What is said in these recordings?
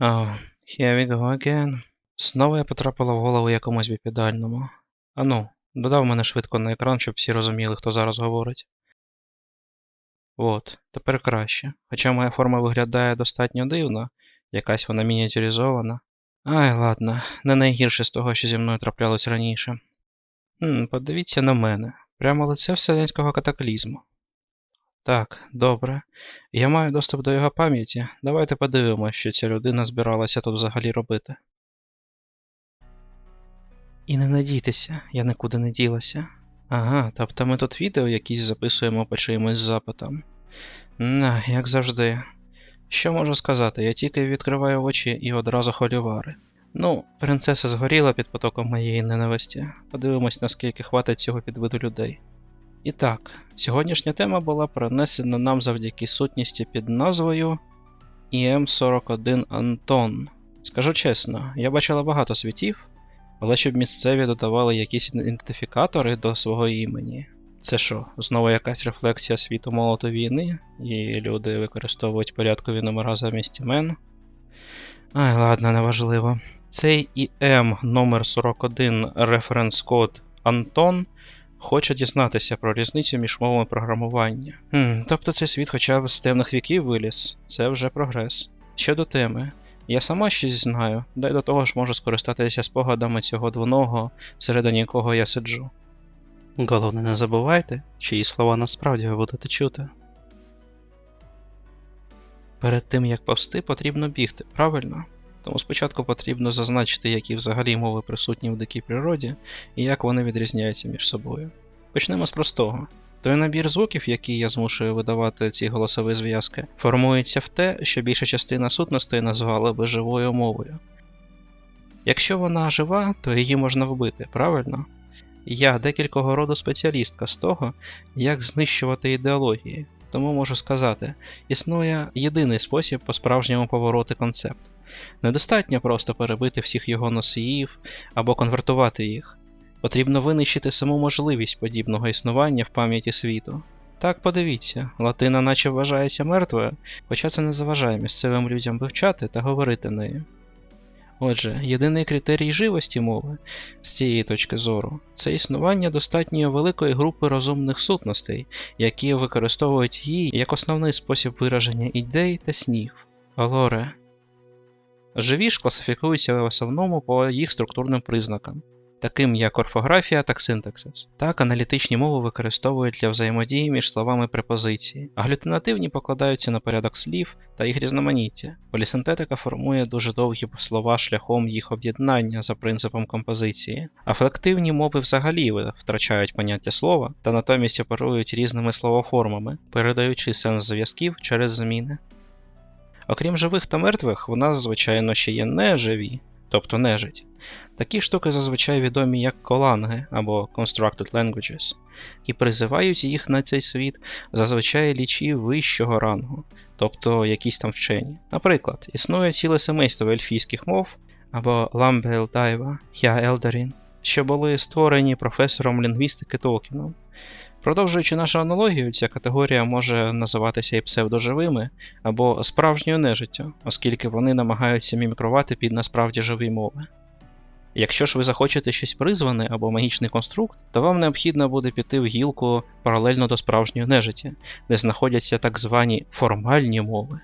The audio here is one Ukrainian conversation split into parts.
Oh, here we go again. Знову я потрапила в голову якомусь біпідальному. Ану, додав мене швидко на екран, щоб всі розуміли, хто зараз говорить. От, тепер краще. Хоча моя форма виглядає достатньо дивно, якась вона мініатюризована. Ай, ладно, не найгірше з того, що зі мною траплялось раніше. М, подивіться на мене. Прямо лице вселенського катаклізму. Так, добре. Я маю доступ до його пам'яті. Давайте подивимося, що ця людина збиралася тут взагалі робити. І не надійтеся, я нікуди не ділася. Ага, тобто ми тут відео якісь записуємо по чиїмось запитам. На, як завжди. Що можу сказати, я тільки відкриваю очі і одразу холівари. Ну, принцеса згоріла під потоком моєї ненависті. Подивимось, наскільки хватить цього підвиду людей. І так, сьогоднішня тема була принесена нам завдяки сутністі під назвою ІМ-41 Антон. Скажу чесно, я бачила багато світів, але щоб місцеві додавали якісь ідентифікатори до свого імені. Це що, знову якась рефлексія світу молоту війни, і люди використовують порядкові номера замість імен? Ай, ладно, неважливо. Цей ІМ номер 41 референс код Антон хоче дізнатися про різницю між мовами програмування. Хм, тобто цей світ хоча б з темних віків виліз, це вже прогрес. Щодо теми, я сама щось знаю, да й до того ж можу скористатися спогадами цього двоного, всередині якого я сиджу. Головне, не забувайте, чиї слова насправді ви будете чути. Перед тим як повсти, потрібно бігти, правильно? Тому спочатку потрібно зазначити, які взагалі мови присутні в дикій природі і як вони відрізняються між собою. Почнемо з простого. Той набір звуків, який я змушую видавати ці голосові зв'язки, формується в те, що більша частина сутностей назвали би живою мовою. Якщо вона жива, то її можна вбити, правильно? Я декілького роду спеціалістка з того, як знищувати ідеології, тому можу сказати, існує єдиний спосіб по-справжньому повороти концепт. Недостатньо просто перебити всіх його носіїв або конвертувати їх. Потрібно винищити саму можливість подібного існування в пам'яті світу. Так, подивіться, латина наче вважається мертвою, хоча це не заважає місцевим людям вивчати та говорити нею. Отже, єдиний критерій живості мови з цієї точки зору це існування достатньо великої групи розумних сутностей, які використовують її як основний спосіб вираження ідей та снів. Алоре. Живі ж класифікуються в основному по їх структурним признакам, таким як орфографія та синтаксис. Так, аналітичні мови використовують для взаємодії між словами препозиції, а глютинативні покладаються на порядок слів та їх різноманіття. Полісинтетика формує дуже довгі слова шляхом їх об'єднання за принципом композиції, а флективні мови взагалі втрачають поняття слова та натомість оперують різними словоформами, передаючи сенс зв'язків через зміни. Окрім живих та мертвих, в нас, звичайно, ще є неживі, тобто нежить. Такі штуки зазвичай відомі як коланги або Constructed Languages, і призивають їх на цей світ зазвичай лічі вищого рангу, тобто якісь там вчені. Наприклад, існує ціле семейство ельфійських мов або Ламбелдайва, Хя Елдарін, що були створені професором лінгвістики Толкіном. Продовжуючи нашу аналогію, ця категорія може називатися і псевдоживими або справжньою нежиттю, оскільки вони намагаються мімікрувати під насправді живі мови. Якщо ж ви захочете щось призване або магічний конструкт, то вам необхідно буде піти в гілку паралельно до справжньої нежиті, де знаходяться так звані формальні мови.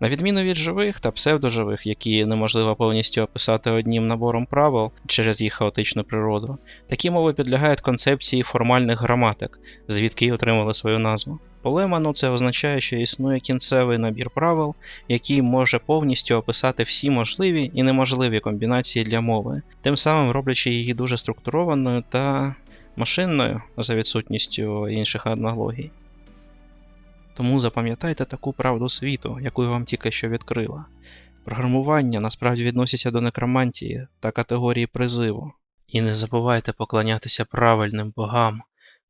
На відміну від живих та псевдоживих, які неможливо повністю описати одним набором правил через їх хаотичну природу, такі мови підлягають концепції формальних граматик, звідки й отримали свою назву. По Леману це означає, що існує кінцевий набір правил, який може повністю описати всі можливі і неможливі комбінації для мови, тим самим роблячи її дуже структурованою та машинною за відсутністю інших аналогій. Тому запам'ятайте таку правду світу, яку я вам тільки що відкрила. Програмування насправді відноситься до некромантії та категорії призиву. І не забувайте поклонятися правильним богам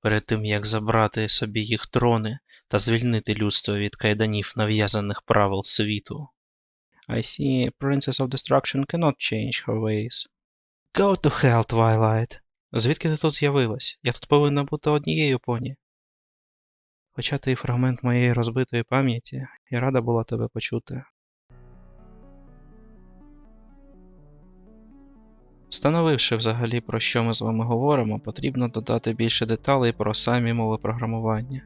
перед тим як забрати собі їх трони та звільнити людство від кайданів нав'язаних правил світу. I see Princess of Destruction cannot change her ways. Go to hell, Twilight! Звідки ти тут з'явилась? Я тут повинна бути однією поні. Початий фрагмент моєї розбитої пам'яті, і рада була тебе почути. Встановивши взагалі, про що ми з вами говоримо, потрібно додати більше деталей про самі мови програмування.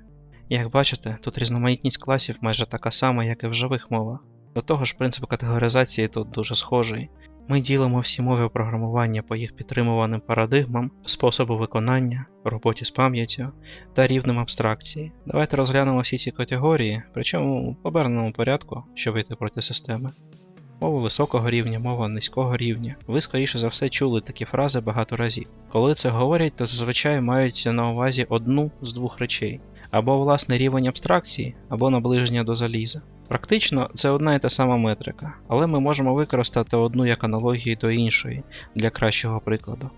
Як бачите, тут різноманітність класів майже така сама, як і в живих мовах. До того ж, принцип категоризації тут дуже схожий, ми ділимо всі мови програмування по їх підтримуваним парадигмам, способу виконання, роботі з пам'яттю та рівнем абстракції. Давайте розглянемо всі ці категорії, причому в оберненому порядку, щоб вийти проти системи. Мова високого рівня, мова низького рівня. Ви, скоріше за все, чули такі фрази багато разів. Коли це говорять, то зазвичай мають на увазі одну з двох речей: або власний рівень абстракції, або наближення до заліза. Практично це одна і та сама метрика, але ми можемо використати одну як аналогію до іншої для кращого прикладу.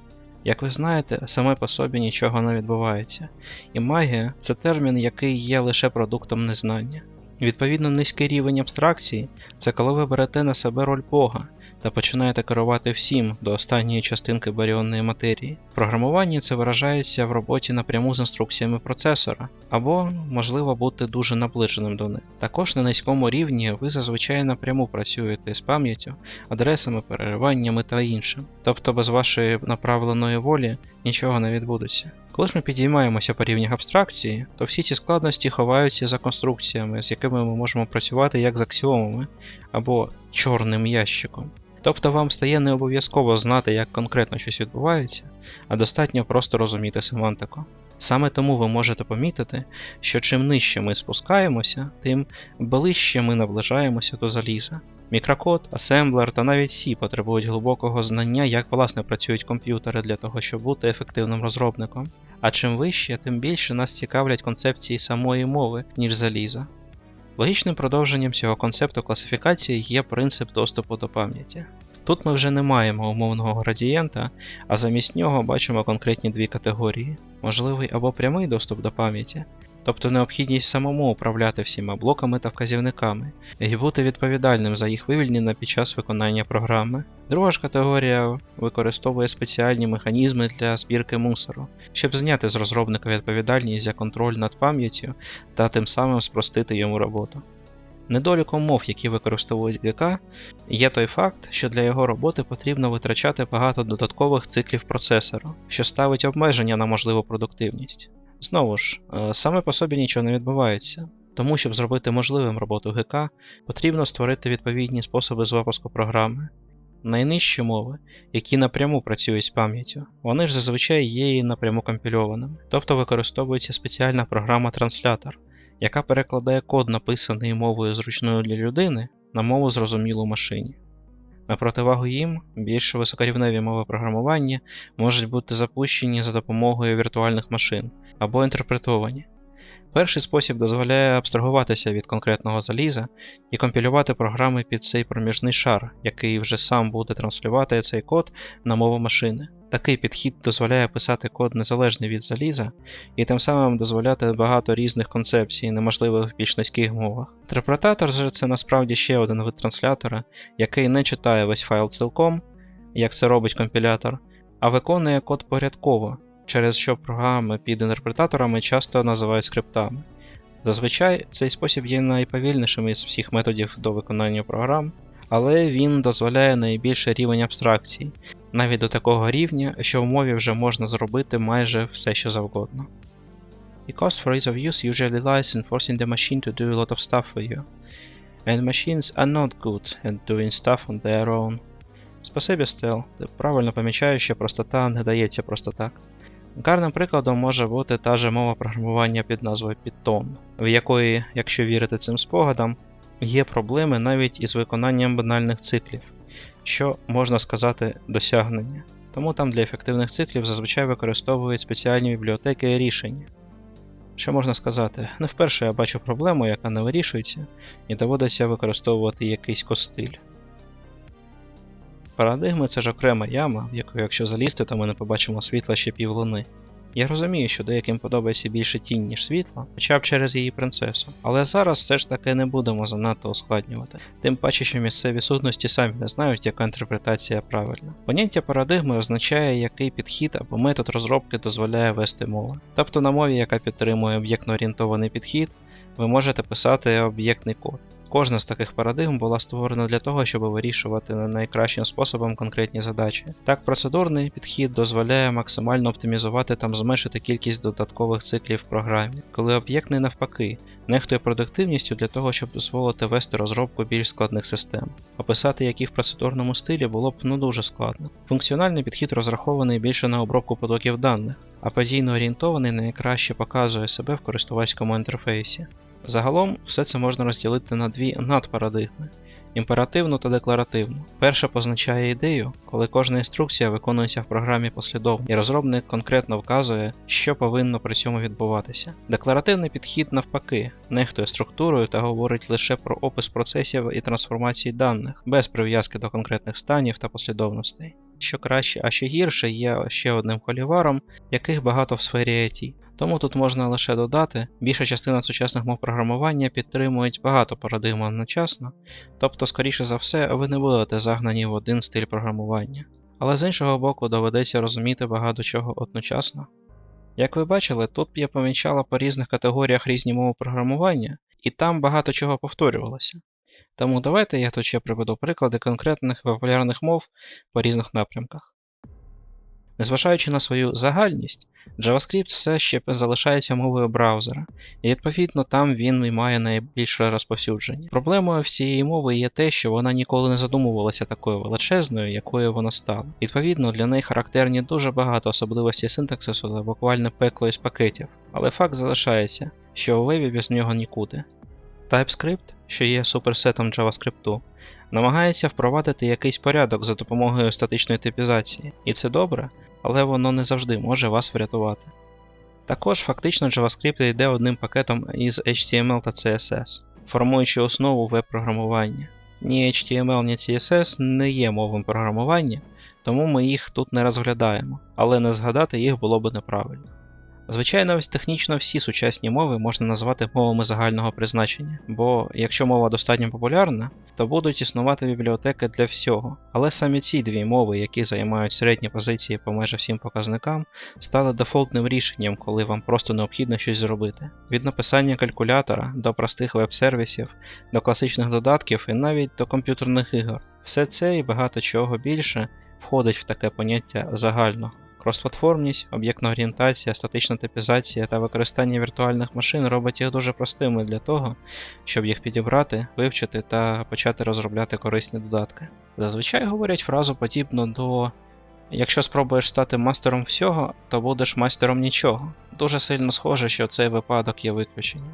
Як ви знаєте, саме по собі нічого не відбувається, і магія це термін, який є лише продуктом незнання. Відповідно, низький рівень абстракції це коли ви берете на себе роль Бога та починаєте керувати всім до останньої частинки баріонної матерії. В програмуванні це виражається в роботі напряму з інструкціями процесора, або можливо бути дуже наближеним до них. Також на низькому рівні ви зазвичай напряму працюєте з пам'яттю, адресами, перериваннями та іншим, тобто без вашої направленої волі нічого не відбудеться. Коли ж ми підіймаємося по рівнях абстракції, то всі ці складності ховаються за конструкціями, з якими ми можемо працювати як з аксіомами або чорним ящиком. Тобто вам стає не обов'язково знати, як конкретно щось відбувається, а достатньо просто розуміти семантику. Саме тому ви можете помітити, що чим нижче ми спускаємося, тим ближче ми наближаємося до заліза. Мікрокод, асемблер та навіть C потребують глибокого знання, як власне працюють комп'ютери для того, щоб бути ефективним розробником. А чим вище, тим більше нас цікавлять концепції самої мови, ніж заліза. Логічним продовженням цього концепту класифікації є принцип доступу до пам'яті. Тут ми вже не маємо умовного градієнта, а замість нього бачимо конкретні дві категорії: можливий або прямий доступ до пам'яті, тобто необхідність самому управляти всіма блоками та вказівниками, і бути відповідальним за їх вивільнення під час виконання програми. Друга ж категорія використовує спеціальні механізми для збірки мусору, щоб зняти з розробника відповідальність за контроль над пам'яттю та тим самим спростити йому роботу. Недоліком мов, які використовують ГК, є той факт, що для його роботи потрібно витрачати багато додаткових циклів процесору, що ставить обмеження на можливу продуктивність. Знову ж, е, саме по собі нічого не відбувається, тому щоб зробити можливим роботу ГК, потрібно створити відповідні способи запуску програми. Найнижчі мови, які напряму працюють з пам'яттю, вони ж зазвичай є і напряму компільованими, тобто використовується спеціальна програма-транслятор, яка перекладає код, написаний мовою зручною для людини, на мову зрозумілу машині. На противагу їм, більш високорівневі мови програмування можуть бути запущені за допомогою віртуальних машин або інтерпретовані. Перший спосіб дозволяє абстрагуватися від конкретного заліза і компілювати програми під цей проміжний шар, який вже сам буде транслювати цей код на мову машини. Такий підхід дозволяє писати код незалежний від заліза і тим самим дозволяти багато різних концепцій, неможливих в більш низьких мовах. Інтерпретатор же це насправді ще один вид транслятора, який не читає весь файл цілком, як це робить компілятор, а виконує код порядково, через що програми під інтерпретаторами часто називають скриптами. Зазвичай цей спосіб є найповільнішим із всіх методів до виконання програм, але він дозволяє найбільший рівень абстракції, навіть до такого рівня, що в мові вже можна зробити майже все, що завгодно. The cost for ease of use usually lies in forcing the machine to do a lot of stuff for you. And machines are not good at doing stuff on their own. Спасибі, Стел, ти правильно помічаєш, що простота не дається просто так. Гарним прикладом може бути та же мова програмування під назвою Python, в якої, якщо вірити цим спогадам, є проблеми навіть із виконанням банальних циклів, що можна сказати досягнення. Тому там для ефективних циклів зазвичай використовують спеціальні бібліотеки і рішення. Що можна сказати, не вперше я бачу проблему, яка не вирішується, і доводиться використовувати якийсь костиль. Парадигми це ж окрема яма, в яку якщо залізти, то ми не побачимо світла ще півлуни. Я розумію, що деяким подобається більше тінь, ніж світло, хоча б через її принцесу. Але зараз все ж таки не будемо занадто ускладнювати, тим паче, що місцеві сутності самі не знають, яка інтерпретація правильна. Поняття парадигми означає, який підхід або метод розробки дозволяє вести мову. Тобто на мові, яка підтримує об'єктно орієнтований підхід, ви можете писати об'єктний код. Кожна з таких парадигм була створена для того, щоб вирішувати не найкращим способом конкретні задачі. Так, процедурний підхід дозволяє максимально оптимізувати та зменшити кількість додаткових циклів в програмі, коли об'єктний навпаки нехтує продуктивністю для того, щоб дозволити вести розробку більш складних систем. Описати які в процедурному стилі було б ну дуже складно. Функціональний підхід розрахований більше на обробку потоків даних, а подійно орієнтований найкраще показує себе в користувацькому інтерфейсі. Загалом все це можна розділити на дві надпарадигми імперативну та декларативну. Перша позначає ідею, коли кожна інструкція виконується в програмі послідовно, і розробник конкретно вказує, що повинно при цьому відбуватися. Декларативний підхід, навпаки, нехтує структурою та говорить лише про опис процесів і трансформації даних, без прив'язки до конкретних станів та послідовностей. Що краще, а що гірше є ще одним холіваром, яких багато в сфері IT. Тому тут можна лише додати, більша частина сучасних мов програмування підтримують багато парадигм одночасно, тобто, скоріше за все, ви не будете загнані в один стиль програмування. Але з іншого боку, доведеться розуміти багато чого одночасно. Як ви бачили, тут я помічала по різних категоріях різні мови програмування, і там багато чого повторювалося. Тому давайте я тут ще приведу приклади конкретних популярних мов по різних напрямках. Незважаючи на свою загальність, JavaScript все ще залишається мовою браузера, і відповідно там він і має найбільше розповсюдження. Проблемою всієї мови є те, що вона ніколи не задумувалася такою величезною, якою вона стала. Відповідно, для неї характерні дуже багато особливостей синтаксису та буквально пекло із пакетів, але факт залишається, що у вебі без нього нікуди. TypeScript, що є суперсетом JavaScript, намагається впровадити якийсь порядок за допомогою статичної типізації, і це добре, але воно не завжди може вас врятувати. Також фактично JavaScript йде одним пакетом із HTML та CSS, формуючи основу веб-програмування. Ні HTML, ні CSS не є мовами програмування, тому ми їх тут не розглядаємо, але не згадати їх було б неправильно. Звичайно, технічно всі сучасні мови можна назвати мовами загального призначення, бо якщо мова достатньо популярна, то будуть існувати бібліотеки для всього. Але самі ці дві мови, які займають середні позиції по майже всім показникам, стали дефолтним рішенням, коли вам просто необхідно щось зробити. Від написання калькулятора до простих веб-сервісів, до класичних додатків і навіть до комп'ютерних ігор. Все це і багато чого більше входить в таке поняття загально. Кросплатформність, об'єктна орієнтація, статична типізація та використання віртуальних машин робить їх дуже простими для того, щоб їх підібрати, вивчити та почати розробляти корисні додатки. Зазвичай говорять фразу подібну до якщо спробуєш стати мастером всього, то будеш майстером нічого. Дуже сильно схоже, що цей випадок є виключенням.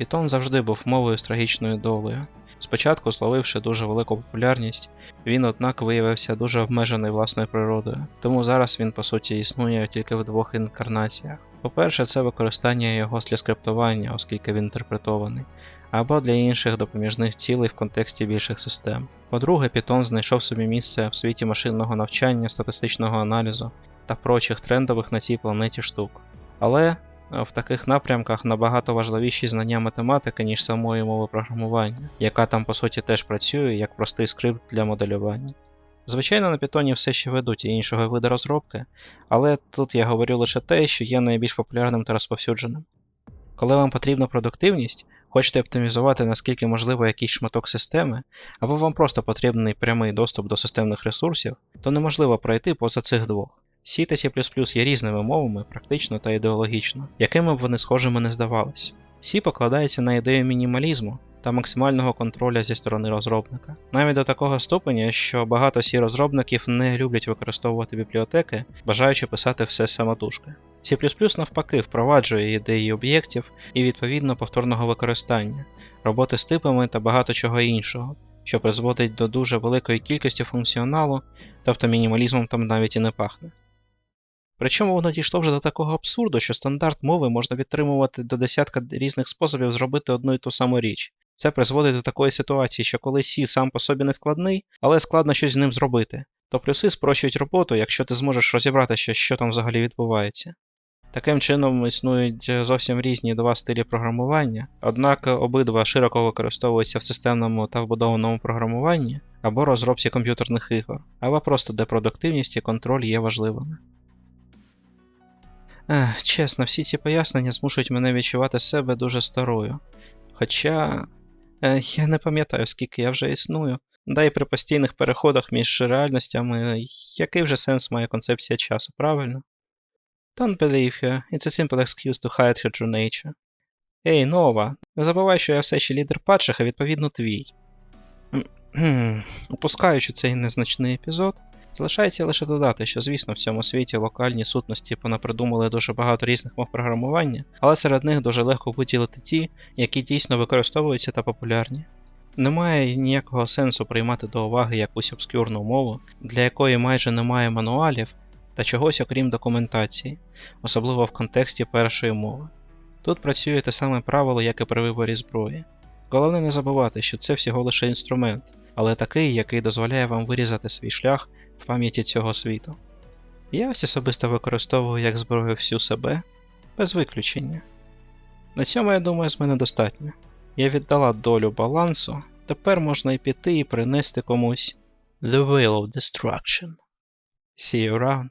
Python завжди був мовою з трагічною долею. Спочатку, словивши дуже велику популярність, він, однак, виявився дуже обмежений власною природою, тому зараз він по суті існує тільки в двох інкарнаціях. По-перше, це використання його для скриптування, оскільки він інтерпретований, або для інших допоміжних цілей в контексті більших систем. По-друге, Python знайшов собі місце в світі машинного навчання, статистичного аналізу та прочих трендових на цій планеті штук. Але в таких напрямках набагато важливіші знання математики, ніж самої мови програмування, яка там по суті теж працює як простий скрипт для моделювання. Звичайно, на Python все ще ведуть і іншого виду розробки, але тут я говорю лише те, що є найбільш популярним та розповсюдженим. Коли вам потрібна продуктивність, хочете оптимізувати наскільки можливо якийсь шматок системи, або вам просто потрібний прямий доступ до системних ресурсів, то неможливо пройти поза цих двох. C та C є різними мовами, практично та ідеологічно, якими б вони схожими не здавались. C покладається на ідею мінімалізму та максимального контроля зі сторони розробника, навіть до такого ступеня, що багато C розробників не люблять використовувати бібліотеки, бажаючи писати все самотужки. C навпаки впроваджує ідеї об'єктів і відповідно повторного використання, роботи з типами та багато чого іншого, що призводить до дуже великої кількості функціоналу, тобто мінімалізмом там навіть і не пахне. Причому воно дійшло вже до такого абсурду, що стандарт мови можна підтримувати до десятка різних способів зробити одну і ту саму річ. Це призводить до такої ситуації, що коли C сам по собі не складний, але складно щось з ним зробити, то плюси спрощують роботу, якщо ти зможеш розібратися, що там взагалі відбувається. Таким чином існують зовсім різні два стилі програмування, однак обидва широко використовуються в системному та вбудованому програмуванні або розробці комп'ютерних ігор, або просто де продуктивність і контроль є важливими. Ех, Чесно, всі ці пояснення змушують мене відчувати себе дуже старою. Хоча Е, я не пам'ятаю, скільки я вже існую. Да й при постійних переходах між реальностями, який вже сенс має концепція часу, правильно? Don't believe you. It's a simple excuse to hide your true nature. Ей, Нова, не забувай, що я все ще лідер падших, а відповідно твій. Опускаючи цей незначний епізод, залишається лише додати, що, звісно, в цьому світі локальні сутності понапридумали дуже багато різних мов програмування, але серед них дуже легко виділити ті, які дійсно використовуються та популярні. Немає ніякого сенсу приймати до уваги якусь обскюрну мову, для якої майже немає мануалів та чогось окрім документації, особливо в контексті першої мови. Тут працює те саме правило, як і при виборі зброї. Головне не забувати, що це всього лише інструмент, але такий, який дозволяє вам вирізати свій шлях в пам'яті цього світу. Я ось особисто використовую як зброю всю себе, без виключення. На цьому, я думаю, з мене достатньо. Я віддала долю балансу, тепер можна і піти і принести комусь The Will of Destruction. See you around.